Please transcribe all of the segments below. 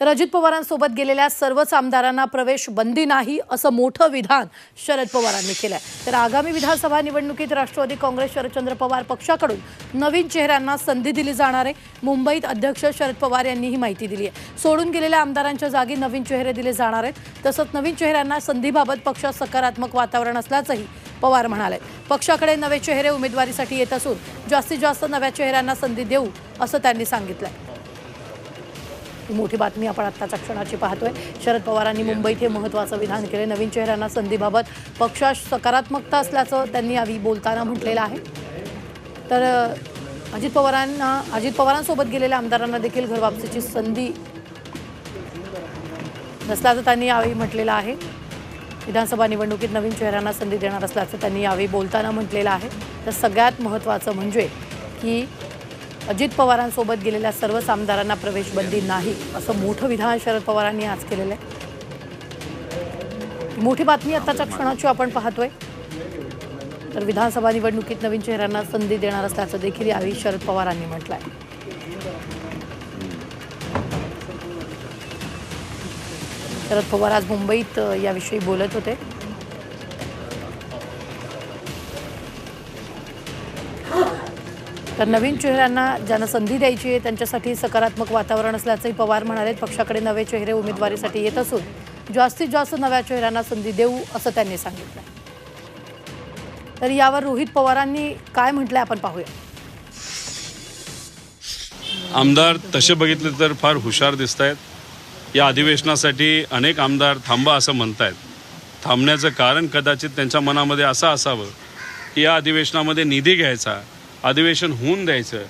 तर अजित पवारांसोबत गेलेल्या सर्वच आमदारांना प्रवेश बंदी नाही असं मोठं विधान शरद पवारांनी केलंय. तर आगामी विधानसभा निवडणुकीत राष्ट्रवादी काँग्रेस शरदचंद्र पवार पक्षाकडून नवीन चेहऱ्यांना संधी दिली जाणार आहे. मुंबईत अध्यक्ष शरद पवार यांनी ही माहिती दिली आहे. सोडून गेलेल्या आमदारांच्या जागी नवीन चेहरे दिले जाणार आहेत. तसंच नवीन चेहऱ्यांना संधीबाबत पक्षात सकारात्मक वातावरण असल्याचंही पवार म्हणाले. पक्षाकडे नवे चेहरे उमेदवारीसाठी येत असून जास्तीत जास्त नव्या चेहऱ्यांना संधी देऊ असं त्यांनी सांगितलं मोठी बातमी आपण आत्ताच्या क्षणाची पाहतोय. शरद पवारांनी मुंबईत हे महत्त्वाचं विधान केले. नवीन चेहऱ्यांना संधीबाबत पक्षात सकारात्मकता असल्याचं त्यांनी यावेळी बोलताना म्हटलेलं आहे. तर अजित पवारांना अजित पवारांसोबत गेलेल्या आमदारांना देखील घरवापसीची संधी नसल्याचं त्यांनी यावेळी म्हटलेलं आहे. विधानसभा निवडणुकीत नवीन चेहऱ्यांना संधी देणार असल्याचं त्यांनी यावेळी बोलताना म्हटलेलं आहे. तर सगळ्यात महत्त्वाचं म्हणजे की अजित पवारांसोबत गेलेल्या सर्वच आमदारांना प्रवेशबंदी नाही असं मोठं विधान शरद पवारांनी आज केलेलं आहे. मोठी बातमी आताच्या क्षणाची आपण पाहतोय. तर विधानसभा निवडणुकीत नवीन चेहऱ्यांना संधी देणार असल्याचं देखील यावेळी शरद पवारांनी म्हटलं आहे शरद पवार आज मुंबईत याविषयी बोलत होते. तर नवीन चेहऱ्यांना ज्यांना संधी द्यायची आहे. त्यांच्यासाठी सकारात्मक वातावरण असल्याचंही पवार म्हणाले पक्षाकडे नवे चेहरे उमेदवारीसाठी येत असून जास्तीत जास्त नव्या चेहऱ्यांना संधी देऊ असं त्यांनी सांगितलं तर यावर रोहित पवारांनी काय म्हटलंय आपण पाहूया. आमदार तसे बघितले तर फार हुशार दिसत आहेत या अधिवेशनासाठी अनेक आमदार थांबा असं म्हणतायत. थांबण्याचं कारण कदाचित त्यांच्या मनामध्ये असं असावं की या अधिवेशनामध्ये निधी घ्यायचा अधिवेशन होऊन द्यायचं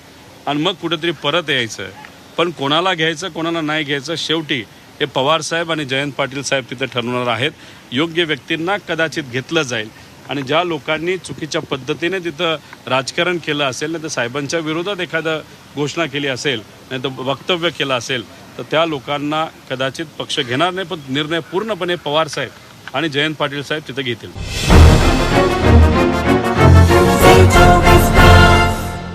आणि मग कुठेतरी परत यायचं. पण कोणाला घ्यायचं कोणाला नाही घ्यायचं शेवटी हे पवार साहेब आणि जयंत पाटील साहेब तिथे ठरवणार आहेत. योग्य व्यक्तींना कदाचित घेतलं जाईल. आणि ज्या लोकांनी चुकीच्या पद्धतीने तिथं राजकारण केलं असेल नाही तर साहेबांच्या विरोधात एखादं घोषणा केली असेल नाही तर वक्तव्य केलं असेल तर त्या लोकांना कदाचित पक्ष घेणार नाही पण निर्णय पूर्णपणे पवार साहेब आणि जयंत पाटील साहेब तिथं घेतील.